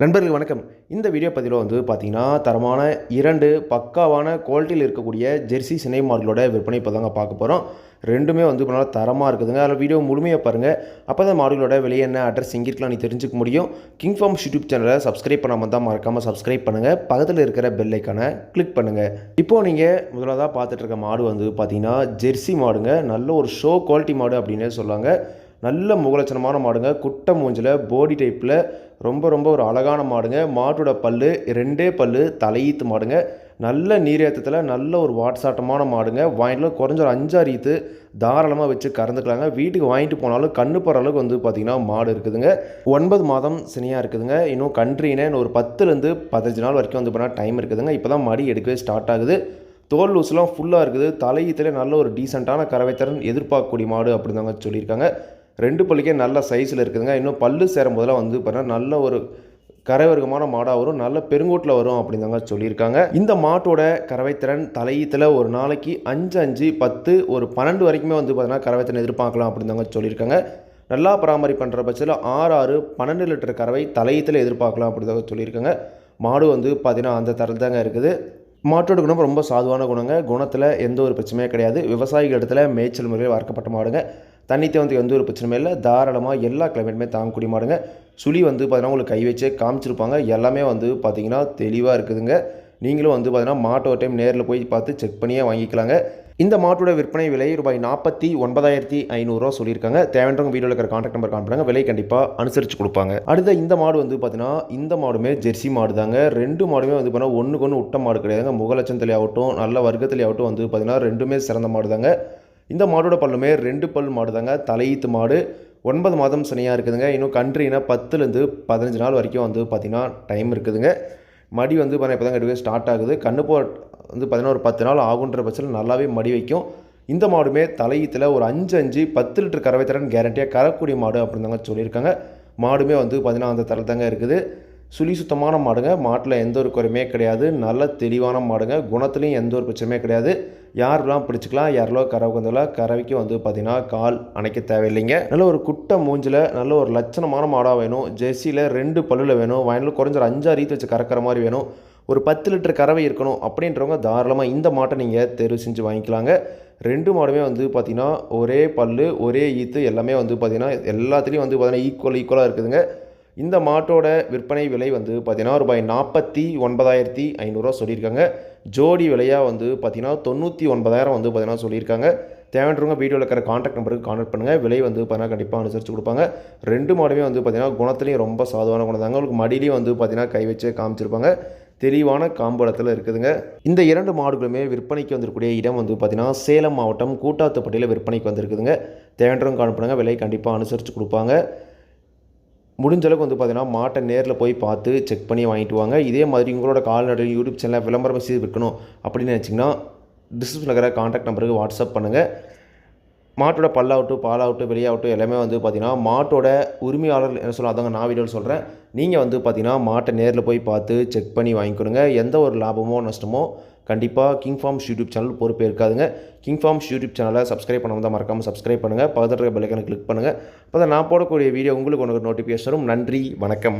நண்பர்கள் வணக்கம். இந்த வீடியோ பதிவில் வந்து பார்த்தீங்கன்னா தரமான இரண்டு பக்காவான குவாலிட்டியில் இருக்கக்கூடிய ஜெர்சி சினை மாடலோட விற்பனை இப்போ தாங்க பார்க்க போகிறோம் ரெண்டுமே வந்து இப்போ நல்லா தரமாக இருக்குதுங்க. அதில் வீடியோ முழுமையாக பாருங்கள் அப்போ தான் மாடுகளோட விலை என்ன அட்ரஸ் எங்கே இருக்கலாம் நீ தெரிஞ்சுக்க முடியும். கிங் ஃபார்ம் யூடியூப் சேனலை சப்ஸ்கிரைப் பண்ணாமல் தான் மறக்காமல் சப்ஸ்கிரைப் பண்ணுங்கள் பக்கத்தில் இருக்கிற பெல் ஐக்கானை கிளிக் பண்ணுங்கள் இப்போது நீங்கள் முதலாக பார்த்துட்டு இருக்க மாடு வந்து பார்த்தீங்கன்னா ஜெர்சி மாடுங்க. நல்ல ஒரு ஷோ குவாலிட்டி மாடு அப்படின்னே சொல்லுவாங்க நல்ல முகலட்சணமான மாடுங்க. குட்டை மூஞ்சில் போடி டைப்பில் ரொம்ப ரொம்ப ஒரு அழகான மாடுங்க. மாட்டோட பல்லு ரெண்டே பல்லு தலையீத்து மாடுங்க. நல்ல நீரேற்றத்தில் நல்ல ஒரு வாட்சாட்டமான மாடுங்க. வாங்கிட்டு குறைஞ்ச ஒரு அஞ்சாறு ஈத்து தாராளமாக வச்சு கறந்துக்கலாங்க. வீட்டுக்கு வாங்கிட்டு போனாலும் கண்ணு போகிற அளவுக்கு வந்து பார்த்திங்கன்னா மாடு இருக்குதுங்க. ஒன்பது மாதம் சினியாக இருக்குதுங்க. இன்னும் கன்ட்ரினே ஒரு பத்துலேருந்து பதினஞ்சு நாள் வரைக்கும் வந்து பண்ணால் டைம் இருக்குதுங்க. இப்போ தான் மடி எடுக்கவே ஸ்டார்ட் ஆகுது. தோல் லூஸ்லாம் ஃபுல்லாக இருக்குது. தலையீத்தில் நல்ல ஒரு டீசெண்டான கறவைத்திறன் எதிர்பார்க்கக்கூடிய மாடு அப்படின்னு தாங்க சொல்லியிருக்காங்க. ரெண்டு பள்ளிக்கே நல்ல சைஸில் இருக்குதுங்க. இன்னும் பல்லு சேரும் போதெல்லாம் வந்து பார்த்தீங்கன்னா நல்ல ஒரு கரைவர்க்கமான மாடாக வரும். நல்ல பெருங்கோட்டில் வரும் அப்படின்னு தாங்க சொல்லியிருக்காங்க. இந்த மாட்டோட கறவைத்திறன் தலையீத்தில் ஒரு நாளைக்கு அஞ்சு அஞ்சு பத்து ஒரு பன்னெண்டு வரைக்குமே வந்து பார்த்தீங்கன்னா கறவைத்திறன் எதிர்பார்க்கலாம் அப்படின்னு தாங்க சொல்லியிருக்காங்க. நல்லா பராமரிப்பு பண்ணுற பட்சத்தில் ஆறு ஆறு பன்னெண்டு லிட்டர் கறவை தலையீத்தில் எதிர்பார்க்கலாம் அப்படி தாங்க சொல்லியிருக்காங்க. மாடு வந்து பார்த்தீங்கன்னா அந்த தரம் தாங்க இருக்குது. மாட்டோட குணம் ரொம்ப சாதுவான குணங்க. குணத்தில் எந்த ஒரு பிரச்சனையும் கிடையாது. விவசாயிகள் இடத்துல மேய்ச்சல் முறையில் வளர்க்கப்பட்ட மாடுங்க. தண்ணி தேவத்துக்கு எந்த ஒரு பிரச்சனையும் இல்லை. தாராளமாக எல்லா கிளைமேட்டுமே தாங்கக்கூடிய மாடுங்க சுழி வந்து பார்த்தீங்கன்னா உங்களுக்கு கை வச்சே காமிச்சிருப்பாங்க. எல்லாமே வந்து பார்த்தீங்கன்னா தெளிவாக இருக்குதுங்க. நீங்களும் வந்து பார்த்தீங்கன்னா மாட்டை ஒரு டைம் நேரில் போய் பார்த்து செக் பண்ணியே வாங்கிக்கலாங்க. இந்த மாட்டோட விற்பனை விலை ரூபாய் நாற்பத்தி ஒன்பதாயிரத்தி ஐநூறுரூவா சொல்லியிருக்காங்க. தேவைன்றவங்க வீடியோவில் இருக்கிற காண்டாக்ட் நம்பர் காண்பாங்க விலை கண்டிப்பாக அனுசரித்து கொடுப்பாங்க. அடுத்த இந்த மாடு வந்து பார்த்தீங்கன்னா இந்த மாடுமே ஜெர்சி மாடு தாங்க ரெண்டு மாடுமே வந்து பார்த்தீங்கன்னா ஒன்றுக்கு ஒன்று விட்ட மாடு கிடையாதுங்க. முகலட்சத்திலே ஆகட்டும் நல்ல வர்க்கத்திலே ஆகட்டும் வந்து பார்த்தீங்கன்னா ரெண்டுமே சிறந்த மாடு தாங்க இந்த மாடோட பல்லுமே ரெண்டு பல் மாடு தாங்க தலையீத்து மாடு. ஒன்பது மாதம் சனியாக இருக்குதுங்க. இன்னும் கன்றுனா பத்துலேருந்து பதினஞ்சு நாள் வரைக்கும் வந்து பார்த்திங்கன்னா டைம் இருக்குதுங்க. மடி வந்து பார்த்தீங்கன்னா இப்போ தான் எடுக்கவே ஸ்டார்ட் ஆகுது. கண்ணு போ வந்து பார்த்திங்கன்னா ஒரு பத்து நாள் ஆகுன்ற பட்சத்தில் நல்லாவே மடி வைக்கும். இந்த மாடுமே தலையீத்தில் ஒரு அஞ்சு அஞ்சு பத்து லிட்டர் கறவை திறன் கேரண்டியாக கறக்கூடிய மாடு அப்படின்னு தாங்க சொல்லியிருக்காங்க. மாடுமே வந்து பார்த்திங்கன்னா அந்த தாங்க இருக்குது. சுழி சுத்தமான மாடுங்க. மாட்டில் எந்த ஒரு குறையுமே கிடையாது. நல்ல தெளிவான மாடுங்க. குணத்துலேயும் எந்த ஒரு பிரச்சனையுமே கிடையாது. யாரெல்லாம் பிடிச்சிக்கலாம் யாரெல்லாம் கறவை வந்தாலும் கறவைக்கு வந்து பார்த்திங்கன்னா கால் அணைக்க தேவையில்லைங்க. நல்ல ஒரு குட்டை மூஞ்சில் நல்ல ஒரு லட்சணமான மாடாக வேணும். ஜெர்சியில் ரெண்டு பல்லில் வேணும். வயலில் குறைஞ்ச ஒரு அஞ்சாறு ஈத்து வச்சு கறக்கிற மாதிரி வேணும். ஒரு பத்து லிட்டர் கறவை இருக்கணும் அப்படின்றவங்க தாராளமாக இந்த மாட்டை நீங்கள் தேர்வு செஞ்சு வாங்கிக்கலாங்க. ரெண்டு மாடுமே வந்து பார்த்திங்கன்னா ஒரே பல்லு ஒரே ஈத்து எல்லாமே வந்து பார்த்திங்கன்னா எல்லாத்துலேயும் வந்து பார்த்திங்கன்னா ஈக்குவல் ஈக்குவலாக இருக்குதுங்க. இந்த மாட்டோட விற்பனை விலை வந்து பார்த்தீங்கன்னா ரூபாய் நாற்பத்தி ஒன்பதாயிரத்தி ஐநூறுரூவா சொல்லியிருக்காங்க. ஜோடி விலையாக வந்து பார்த்திங்கன்னா தொண்ணூற்றி ஒன்பதாயிரம் வந்து பார்த்திங்கன்னா சொல்லியிருக்காங்க. தேவைன்றவங்க வீடியோவில் இருக்கிற காண்டாக்ட் நம்பருக்கு கான்டாக்ட் பண்ணுங்கள் விலை வந்து பார்த்தீங்கன்னா கண்டிப்பாக அனுசரித்து கொடுப்பாங்க. ரெண்டு மாடுமே வந்து பார்த்திங்கன்னா குணத்துலேயும் ரொம்ப சாதுவான குணம் தாங்க உங்களுக்கு மடியிலையும் வந்து பார்த்திங்கன்னா கை வச்சு காமிச்சிருப்பாங்க. தெளிவான காம்பளத்தில் இருக்குதுங்க. இந்த இரண்டு மாடுகளுமே விற்பனைக்கு வந்திருக்கக்கூடிய இடம் வந்து பார்த்திங்கன்னா சேலம் மாவட்டம் கூட்டாத்துப்பட்டியில் விற்பனைக்கு வந்திருக்குதுங்க. தேவைன்றவங்க காணப்படுங்க விலை கண்டிப்பாக அனுசரித்து கொடுப்பாங்க. முடிஞ்சளவுக்கு வந்து பார்த்தீங்கன்னா மாட்டை நேரில் போய் பார்த்து செக் பண்ணி வாங்கிட்டு வாங்க. இதே மாதிரி உங்களோட கால்நடை யூடியூப் சேனலில் விளம்பரம் செய்து விற்கணும் அப்படின்னு நினச்சிங்கன்னா டிஸ்கிரிப்ஷனில் இருக்கிற காண்டாக்ட் நம்பருக்கு வாட்ஸ்அப் பண்ணுங்கள் மாட்டோட பல்லாகட்டும் பாலாகட்டும் வெளியாகட்டும் எல்லாமே வந்து பார்த்திங்கன்னா மாட்டோட உரிமையாளர் என்ன சொல்ல அதாங்க நான் வீடியோவில் சொல்கிறேன் நீங்கள் வந்து பார்த்திங்கன்னா மாட்டை நேரில் போய் பார்த்து செக் பண்ணி வாங்கிக்கொடுங்க. எந்த ஒரு லாபமோ நஷ்டமோ கண்டிப்பாக கிங் ஃபார்ம்ஸ் யூடியூப் சேனல் பொறுப்பே இருக்காதுங்க கிங் ஃபார்ம்ஸ் யூடியூப் சேனலை சப்ஸ்கிரைப் பண்ணாமல் தான் மறக்காமல் சப்ஸ்கிரைப் பண்ணுங்கள் பக்கத்தில் இருக்க பெல்லைக்கான கிளிக் பண்ணுங்கள் அப்போ தான் நான் போடக்கூடிய வீடியோ உங்களுக்கு ஒன்று நோட்டிஃபிகேஷன் நன்றி வணக்கம்.